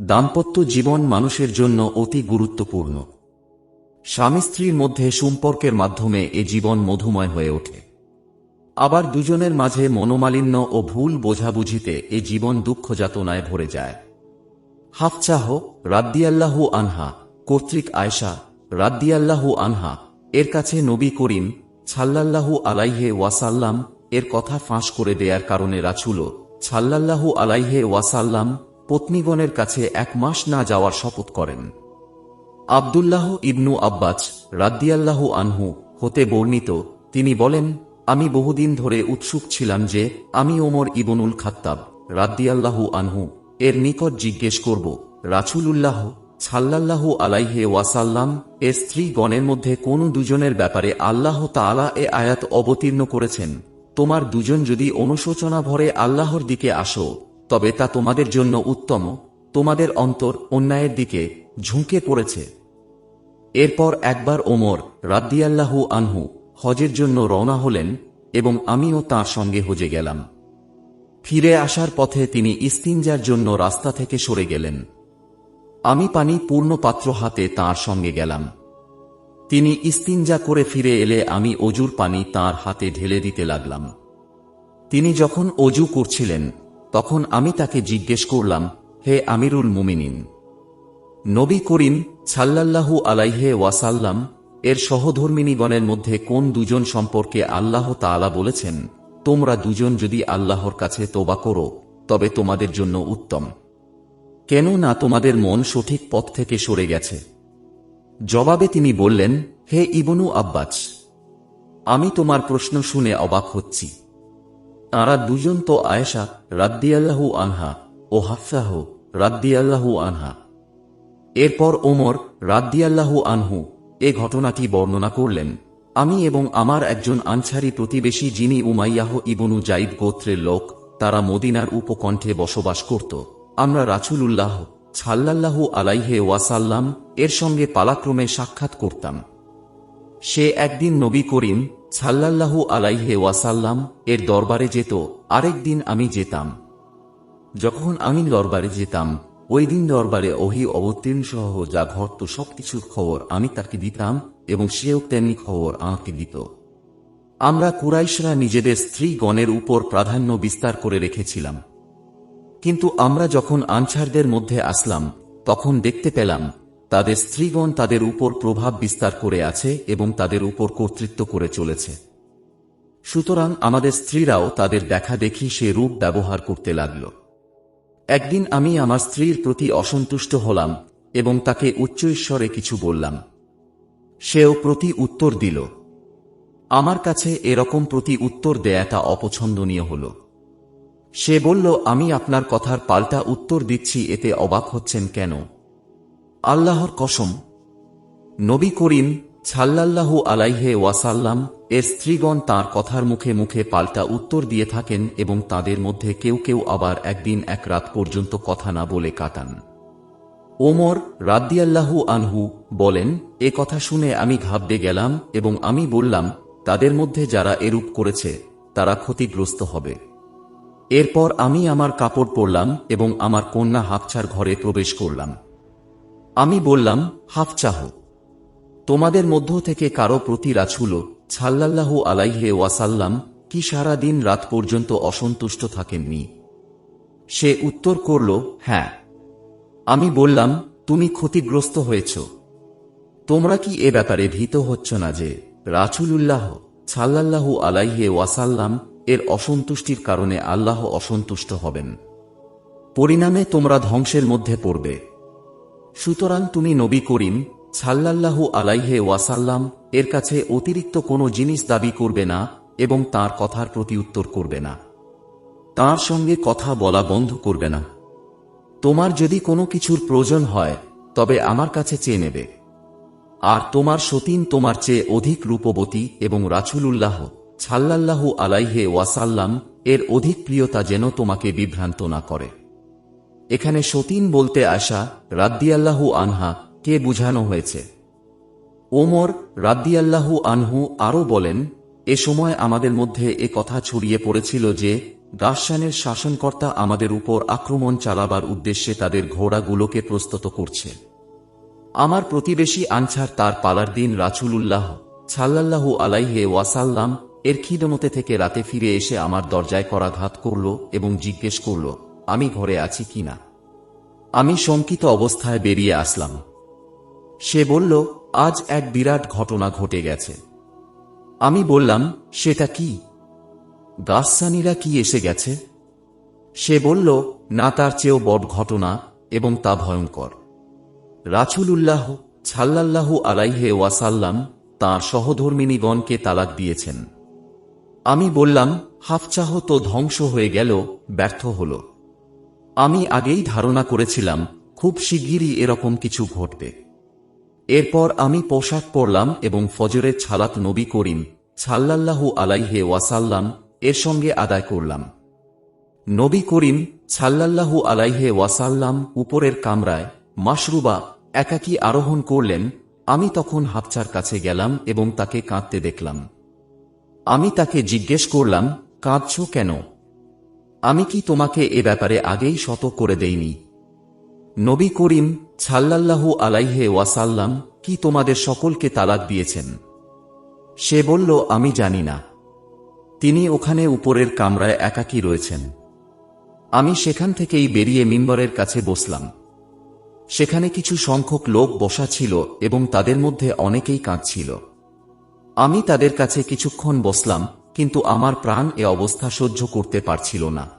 দাম্পত্য জীবন মানুষের জন্য অতি গুরুত্বপূর্ণ। স্বামী স্ত্রীর মধ্যে সম্পর্কের মাধ্যমে এ জীবন মধুময় হয়ে ওঠে। আবার দুজনের মাঝে মনোমালিন্য ও ভুল বোঝাবুঝিতে এ জীবন দুঃখ যাতনায় ভরে যায়। হাফচাহ রাদ্দিয়াল্লাহু আনহা, কর্তৃক আয়সা রাদ্দিয়াল্লাহু আনহা, এর কাছে নবী করিম ছাল্লাল্লাহু আলাইহে ওয়াসাল্লাম এর কথা ফাঁস করে দেয়ার কারণে রাছুল ছাল্লাল্লাহু আলাইহে ওয়াসাল্লাম পত্নীগণের কাছে এক মাস না যাওয়ার শপথ করেন। আবদুল্লাহ ইবনু আব্বাস রাদ্দিয়াল্লাহু আনহু হতে বর্ণিত, তিনি বলেন, আমি বহুদিন ধরে উৎসুক ছিলাম যে আমি ওমর ইবনুল খাত্তাব রাদ্দিয়াল্লাহু আনহু এর নিকট জিজ্ঞেস করব রাছুলুল্লাহ ছাল্লাল্লাহু আলাইহে ওয়াসাল্লাম এর স্ত্রীগণের মধ্যে কোন দুজনের ব্যাপারে আল্লাহ তাআলা এ আয়াত অবতীর্ণ করেছেন? তোমার দুজন যদি অনুশোচনা ভরে আল্লাহর দিকে আসো তবে তা তোমাদের জন্য উত্তম। তোমাদের অন্তর অন্যায়ের দিকে ঝুঁকে পড়েছে। এরপর একবার ওমর রাদ্দিয়াল্লাহু আনহু হজের জন্য রওনা হলেন এবং আমিও তার সঙ্গে হজে গেলাম। ফিরে আসার পথে তিনি ইস্তিনজার জন্য রাস্তা থেকে সরে গেলেন। আমি পানি পূর্ণ পাত্র হাতে তার সঙ্গে গেলাম। তিনি ইস্তিনজা করে ফিরে এলে আমি অজুর পানি তার হাতে ঢেলে দিতে লাগলাম। তিনি যখন অজু করছিলেন তখন আমি তাকে জিজ্ঞেস করলাম, হে আমিরুল মুমিনিন। নবী করিম সাল্লাল্লাহু আলাইহে ওয়াসাল্লাম এর সহধর্মিনীগণের মধ্যে কোন দুজন সম্পর্কে আল্লাহ তাআলা বলেছেন? তোমরা দুজন যদি আল্লাহর কাছে তোবা করো, তবে তোমাদের জন্য উত্তম। কেন না তোমাদের মন সঠিক পথ থেকে সরে গেছে। জবাবে তিনি বললেন, হে ইবনু আব্বাস, আমি তোমার প্রশ্ন শুনে অবাক হচ্ছি। তাঁরা দুজন তো আয়েশা রাদ্দিয়াল্লাহু আনহা ও হাফসাহ রাদ্দিয়াল্লাহু আনহা। এরপর ওমর রাদ্দিয়াল্লাহু আনহু এ ঘটনাটি বর্ণনা করলেন, আমি এবং আমার একজন আনসারি প্রতিবেশী যিনি উমাইয়াহ ইবনু জাইদ গোত্রের লোক, তারা মদিনার উপকণ্ঠে বসবাস করত। আমরা রাছুলুল্লাহ ছাল্লাল্লাহু আলাইহে ওয়াসাল্লাম এর সঙ্গে পালাক্রমে সাক্ষাৎ করতাম। সে একদিন নবী করিম ছাল্লাল্লাহু আলাইহে ওয়াসাল্লাম এর দরবারে যেত আরেকদিন আমি যেতাম। যখন আমি দরবারে যেতাম, ওই দিন দরবারে ওহি অবতীর্ণ সহ যা ঘটত সবকিছুর খবর আমি তাকে দিতাম এবং সেও তেমনি খবর আমাকে দিত। আমরা কুরাইশরা নিজেদের স্ত্রীগণের উপর প্রাধান্য বিস্তার করে রেখেছিলাম। কিন্তু আমরা যখন আনসারদের মধ্যে আসলাম, তখন দেখতে পেলাম তাদের স্ত্রীগণ তাদের উপর প্রভাব বিস্তার করে আছে এবং তাদের উপর কর্তৃত্ব করে চলেছে। সুতরাং আমাদের স্ত্রীরাও তাদের দেখা দেখি সে রূপ ব্যবহার করতে লাগল। একদিন আমি আমার স্ত্রীর প্রতি অসন্তুষ্ট হলাম এবং তাকে উচ্চ ঈশ্বরে কিছু বললাম। সেও প্রতি উত্তর দিল। আমার কাছে এরকম প্রতি উত্তর দেয়া দেয়াটা অপছন্দনীয় হল। সে বলল, আমি আপনার কথার পাল্টা উত্তর দিচ্ছি, এতে অবাক হচ্ছেন কেন? আল্লাহর কসম, নবী করিম ছাল্লাল্লাহু আলাইহে ওয়াসাল্লাম এর স্ত্রীগণ তার কথার মুখে মুখে পাল্টা উত্তর দিয়ে থাকেন এবং তাদের মধ্যে কেউ কেউ আবার একদিন এক রাত পর্যন্ত কথা না বলে কাটান। ওমর রাদ্দিয়াল্লাহু আনহু বলেন, এ কথা শুনে আমি ঘাবড়ে গেলাম এবং আমি বললাম, তাদের মধ্যে যারা এরূপ করেছে, তারা ক্ষতিগ্রস্ত হবে। এরপর আমি আমার কাপড় পরলাম এবং আমার কন্যা হাফছার ঘরে প্রবেশ করলাম। আমি বললাম হাফচাহ তোমাদের মধ্য থেকে কারও প্রতি রাছুল ছাল্লাল্লাহু আলাইহে ওয়াসাল্লাম কি সারা দিন রাত পর্যন্ত অসন্তুষ্ট থাকেননি? সে উত্তর করল হ্যাঁ। আমি বললাম, তুমি ক্ষতিগ্রস্ত হয়েছ। তোমরা কি এ ব্যাপারে ভীত হচ্ছ না যে রাছুলুল্লাহ ছাল্লাল্লাহু আলাইহে ওয়াসাল্লাম এর অসন্তুষ্টির কারণে আল্লাহ অসন্তুষ্ট হবেন? পরিণামে তোমরা ধ্বংসের মধ্যে পড়বে। সুতরাং তুমি নবী করিম ছাল্লাল্লাহু আলাইহে ওয়াসাল্লাম, এর কাছে অতিরিক্ত কোনো জিনিস দাবি করবে না এবং তার কথার প্রতি উত্তর করবে না। তার সঙ্গে কথা বলা বন্ধ করবে না। তোমার যদি কোনো কিছুর প্রয়োজন হয়, তবে আমার কাছে চেয়ে নেবে। আর তোমার সতীন তোমার চেয়ে অধিক রূপবতী এবং রাছুলুল্লাহ ছাল্লাল্লাহু আলাইহে ওয়াসাল্লাম এর অধিক প্রিয়তা যেন তোমাকে বিভ্রান্ত না করে। এখানে সতীন বলতে আসা রাদ্দিয়াল্লাহু আনহা কে বুঝানো হয়েছে? ওমর রাদ্দিয়াল্লাহু আনহু আরও বলেন, এ সময় আমাদের মধ্যে এ কথা ছড়িয়ে পড়েছিল যে গাসসানের শাসনকর্তা আমাদের উপর আক্রমণ চালাবার উদ্দেশ্যে তাদের ঘোড়াগুলোকে প্রস্তুত করছে। আমার প্রতিবেশী আনছার তার পালার দিন রাচুলুল্লাহ ছাল্লাল্লাহু আলাইহে ওয়াসাল্লাম এর খিদমতে থেকে রাতে ফিরে এসে আমার দরজায় করাঘাত করল এবং জিজ্ঞেস করল আমি ঘরে আছি কিনা আমি শঙ্কিত অবস্থায় বেরিয়ে আসলাম। সে বলল, আজ এক বিরাট ঘটনা ঘটে গেছে। আমি বললাম, সেটা কি? গাসসানিরা কি এসে গেছে? সে বলল, না, তার চেয়েও বড় ঘটনা এবং তা ভয়ঙ্কর। রাছুলুল্লাহ ছাল্লাল্লাহু আলাইহে ওয়াসাল্লাম তাঁর সহধর্মিনীগণকে তালাক দিয়েছেন। আমি বললাম, হাফচাহ তো ধ্বংস হয়ে গেল, ব্যর্থ হল। আমি আগেই ধারণা করেছিলাম, খুব শিগগিরই এরকম কিছু ঘটবে। এরপর আমি পোশাক পরলাম এবং ফজরের ছালাত নবী করিম ছাল্লাল্লাহু আলাইহে ওয়াসাল্লাম, এর সঙ্গে আদায় করলাম। নবী করিম ছাল্লাল্লাহু আলাইহে ওয়াসাল্লাম, উপরের কামরায়, মাশরুবা, একাকী আরোহণ করলেন, আমি তখন হাফচার কাছে গেলাম এবং তাকে কাঁদতে দেখলাম। আমি তাকে জিজ্ঞেস করলাম, কাঁদছ কেন? আমি কি তোমাকে এ ব্যাপারে আগেই শত করে দেইনি? নবী করিম ছাল্লাল্লাহু আলাইহে ওয়াসাল্লাম কি তোমাদের সকলকে তালাক দিয়েছেন? সে বলল, আমি জানি না। তিনি ওখানে উপরের কামরায় একাকী রয়েছেন। আমি সেখান থেকেই বেরিয়ে মিম্বরের কাছে বসলাম। সেখানে কিছু সংখ্যক লোক বসা ছিল এবং তাদের মধ্যে অনেকেই কাঁদছিল। আমি তাদের কাছে কিছুক্ষণ বসলাম কিন্তু আমার প্রাণ এ অবস্থা সহ্য করতে পারছিল না।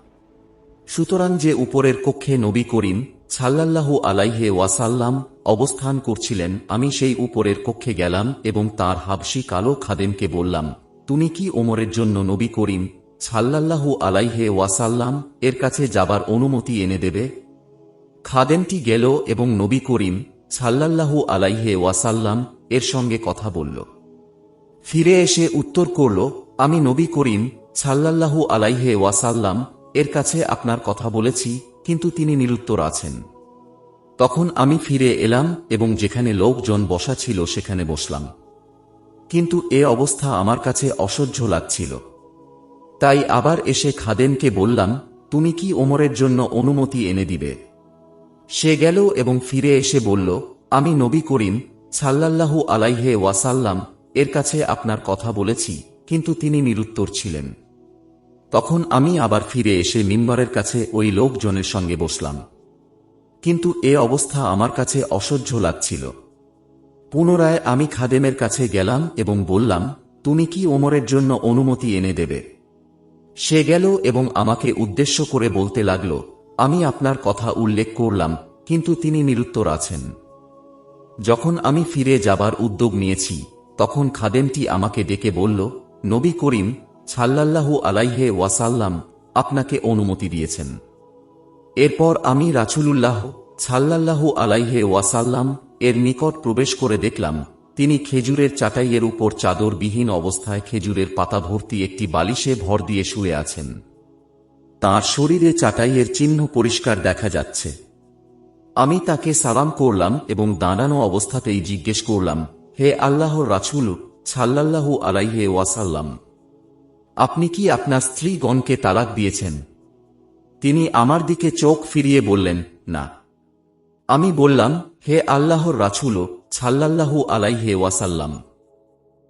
সুতরাং যে উপরের কক্ষে নবী করিম ছাল্লাল্লাহু আলাইহে ওয়াসাল্লাম অবস্থান করছিলেন, আমি সেই উপরের কক্ষে গেলাম এবং তার হাবসি কালো খাদেমকে বললাম, তুমি কি ওমরের জন্য নবী করিম ছাল্লাল্লাহু আলাইহে ওয়াসাল্লাম এর কাছে যাবার অনুমতি এনে দেবে? খাদেমটি গেল এবং নবী করিম ছাল্লাল্লাহু আলাইহে ওয়াসাল্লাম এর সঙ্গে কথা বলল। ফিরে এসে উত্তর করল আমি নবী করিম ছাল্লাল্লাহু আলাইহে ওয়াসাল্লাম এর কাছে আপনার কথা বলেছি, কিন্তু তিনি নিরুত্তর আছেন। তখন আমি ফিরে এলাম এবং যেখানে লোকজন বসা ছিল সেখানে বসলাম। কিন্তু এ অবস্থা আমার কাছে অসহ্য লাগছিল। তাই আবার এসে খাদেমকে বললাম, তুমি কি ওমরের জন্য অনুমতি এনে দিবে? সে গেল এবং ফিরে এসে বলল, আমি নবী করিম সাল্লাল্লাহু আলাইহে ওয়াসাল্লাম এর কাছে আপনার কথা বলেছি কিন্তু তিনি নিরুত্তর ছিলেন। তখন আমি আবার ফিরে এসে মিম্বরের কাছে ওই লোকজনের সঙ্গে বসলাম। কিন্তু এ অবস্থা আমার কাছে অসহ্য লাগছিল। পুনরায় আমি খাদেমের কাছে গেলাম এবং বললাম, তুমি কি ওমরের জন্য অনুমতি এনে দেবে? সে গেল এবং আমাকে উদ্দেশ্য করে বলতে লাগল, আমি আপনার কথা উল্লেখ করলাম, কিন্তু তিনি নিরুত্তর আছেন। যখন আমি ফিরে যাবার উদ্যোগ নিয়েছি, তখন খাদেমটি আমাকে ডেকে বলল নবী করিম ছাল্লাল্লাহু আলাইহে ওয়াসাল্লাম আপনাকে অনুমতি দিয়েছেন। এরপর আমি রাছুলুল্লাহ ছাল্লাল্লাহু আলাইহে ওয়াসাল্লাম এর নিকট প্রবেশ করে দেখলাম, তিনি খেজুরের চাটাইয়ের উপর চাদরবিহীন অবস্থায় খেজুরের পাতা ভর্তি একটি বালিশে ভর দিয়ে শুয়ে আছেন। তার শরীরে চাটাইয়ের চিহ্ন পরিষ্কার দেখা যাচ্ছে। আমি তাকে সালাম করলাম এবং দাঁড়ানো অবস্থাতেই জিজ্ঞেস করলাম, হে আল্লাহর রাছুল ছাল্লাল্লাহু আলাইহে ওয়াসাল্লাম, আপনি কি আপনার স্ত্রীগণকে তালাক দিয়েছেন? তিনি আমার দিকে চোখ ফিরিয়ে বললেন, না। আমি বললাম, হে আল্লাহর রাছুল ছাল্লাল্লাহু আলাইহে ওয়াসাল্লাম,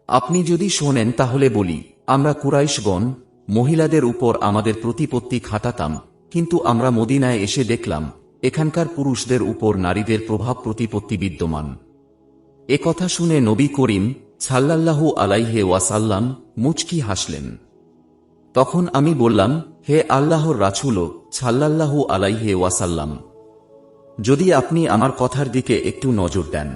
আপনি যদি শোনেন তাহলে বলি, আমরা কুরাইশগণ, মহিলাদের উপর আমাদের প্রতিপত্তি খাটাতাম, কিন্তু আমরা মদিনায় এসে দেখলাম, এখানকার পুরুষদের উপর নারীদের প্রভাব প্রতিপত্তি বিদ্যমান। এ কথা শুনে নবী করিম ছাল্লাল্লাহু আলাইহে ওয়াসাল্লাম মুচকি হাসলেন। তখন আমি বললাম, হে আল্লাহর রাছুল ছাল্লাল্লাহু আলাইহে ওয়াসাল্লাম, যদি আপনি আমার কথার দিকে একটু নজর দেন।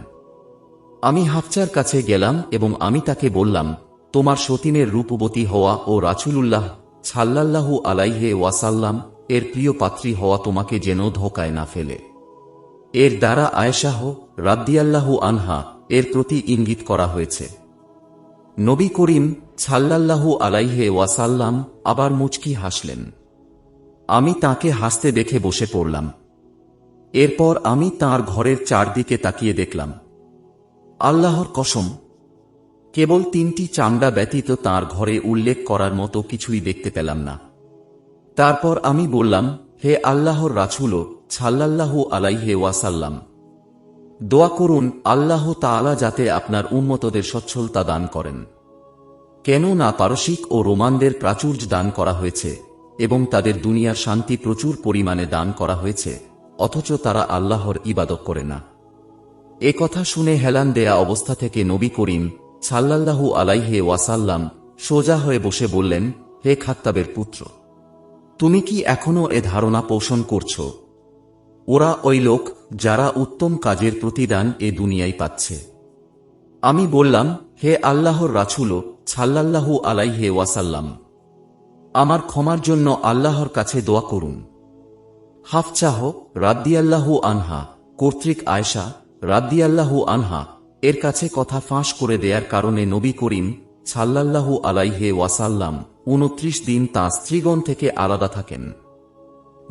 আমি হাফচার কাছে গেলাম এবং আমি তাকে বললাম, তোমার সতীনের রূপবতী হওয়া ও রাছুলুল্লাহ ছাল্লাল্লাহু আলাইহে ওয়াসাল্লাম এর প্রিয় পাত্রী হওয়া তোমাকে যেন ধোকায় না ফেলে। এর দ্বারা আয়েশাহ রাদ্দিয়াল্লাহু আনহা এর প্রতি ইঙ্গিত করা হয়েছে। নবী করিম ছাল্লাল্লাহু আলাইহে ওয়াসাল্লাম আবার মুচকি হাসলেন। আমি তাকে হাসতে দেখে বসে পড়লাম। এরপর আমি তার ঘরের চারদিকে তাকিয়ে দেখলাম। আল্লাহর কসম, কেবল তিনটি চামড়া ব্যতীত তার ঘরে উল্লেখ করার মতো কিছুই দেখতে পেলাম না। তারপর আমি বললাম, হে আল্লাহর রাছুল ছাল্লাল্লাহু আলাইহে ওয়াসাল্লাম দোয়া করুন আল্লাহ তাআলা যাতে আপনার উন্মতদের সচ্ছলতা দান করেন। কেন না পারসিক ও রোমানদের প্রাচুর্য দান করা হয়েছে এবং তাদের দুনিয়ার শান্তি প্রচুর পরিমাণে দান করা হয়েছে, অথচ তারা আল্লাহর ইবাদত করে না। এ কথা শুনে হেলান দেয়া অবস্থা থেকে নবী করিম সাল্লাল্লাহু আলাইহে ওয়াসাল্লাম সোজা হয়ে বসে বললেন, হে খাত্তাবের পুত্র, তুমি কি এখনও এ ধারণা পোষণ করছ? ওরা ওই লোক যারা উত্তম কাজের প্রতিদান এ দুনিয়ায় পাচ্ছে। আমি বললাম, হে আল্লাহর রাছুল ছাল্লাল্লাহু আলাইহে ওয়াসাল্লাম, আমার ক্ষমার জন্য আল্লাহর কাছে দোয়া করুন। হাফচাহ রাদ্দিয়াল্লাহু আনহা, কর্তৃক আয়সা রাদ্দিয়াল্লাহু আনহা, এর কাছে কথা ফাঁস করে দেয়ার কারণে নবী করিম সাল্লাল্লাহু আলাইহে ওয়াসাল্লাম, উনত্রিশ দিন তাঁর স্ত্রীগণ থেকে আলাদা থাকেন।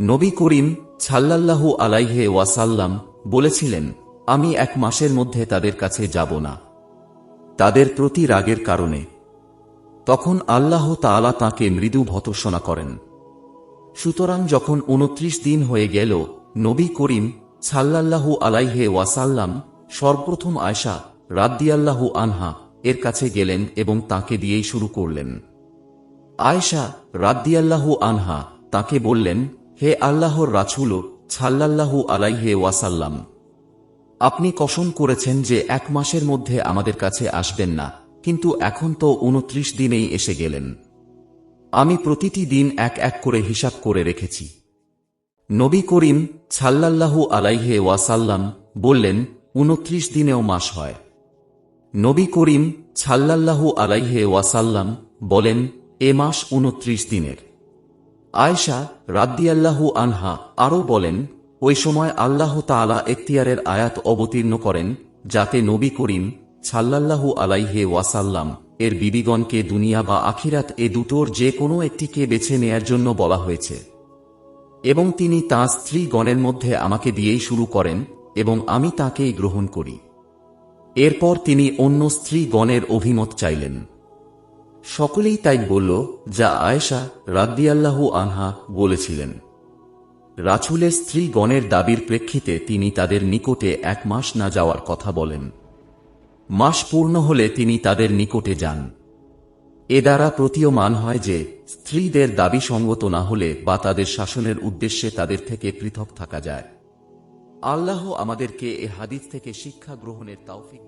নবী করিম সাল্লাল্লাহু আলাইহে ওয়াসাল্লাম বলেছিলেন, আমি এক মাসের মধ্যে তাদের কাছে যাব না। তাদের প্রতি রাগের কারণে। তখন আল্লাহ তাআলা তাকে মৃদু ভতর্ষণা করেন। সুতরাং যখন উনত্রিশ দিন হয়ে গেল, নবী করিম সাল্লাল্লাহু আলাইহে ওয়াসাল্লাম সর্বপ্রথম আয়সা রাদ্দিয়াল্লাহু আনহা এর কাছে গেলেন এবং তাকে দিয়েই শুরু করলেন। আয়সা রাদ্দিয়াল্লাহু আনহা তাকে বললেন হে আল্লাহর রাছুল ছাল্লাল্লাহু আলাইহে ওয়াসাল্লাম, আপনি কসম করেছেন যে এক মাসের মধ্যে আমাদের কাছে আসবেন না, কিন্তু এখন তো উনত্রিশ দিনেই এসে গেলেন। আমি প্রতিটি দিন এক এক করে হিসাব করে রেখেছি। নবী করিম ছাল্লাল্লাহু আলাইহে ওয়াসাল্লাম বললেন, উনত্রিশ দিনেও মাস হয়। নবী করিম ছাল্লাল্লাহু আলাইহে ওয়াসাল্লাম বলেন, এ মাস উনত্রিশ দিনের। আয়সা রাদ্দিয়াল্লাহু আনহা আরও বলেন, ওই সময় আল্লাহ তাআলা এখতিয়ারের আয়াত অবতীর্ণ করেন, যাতে নবী করিম সাল্লাল্লাহু আলাইহে ওয়াসাল্লাম এর বিবিগণকে দুনিয়া বা আখিরাত এ দুটোর যে কোনো একটিকে বেছে নেয়ার জন্য বলা হয়েছে। এবং তিনি তাঁর স্ত্রীগণের মধ্যে আমাকে দিয়েই শুরু করেন এবং আমি তাকেই গ্রহণ করি। এরপর তিনি অন্য স্ত্রীগণের অভিমত চাইলেন। সকলেই তাই বলল, যা আয়েশা রাদ্দিয়াল্লাহু আনহা বলেছিলেন। রাছুলের স্ত্রীগণের দাবির প্রেক্ষিতে তিনি তাদের নিকটে এক মাস না যাওয়ার কথা বলেন। মাস পূর্ণ হলে তিনি তাদের নিকটে যান। এ দ্বারা প্রতীয়মান হয় যে, স্ত্রীদের দাবি সঙ্গত না হলে বা তাদের শাসনের উদ্দেশ্যে তাদের থেকে পৃথক থাকা যায়। আল্লাহ আমাদেরকে এ হাদিস থেকে শিক্ষা গ্রহণের তাওফিক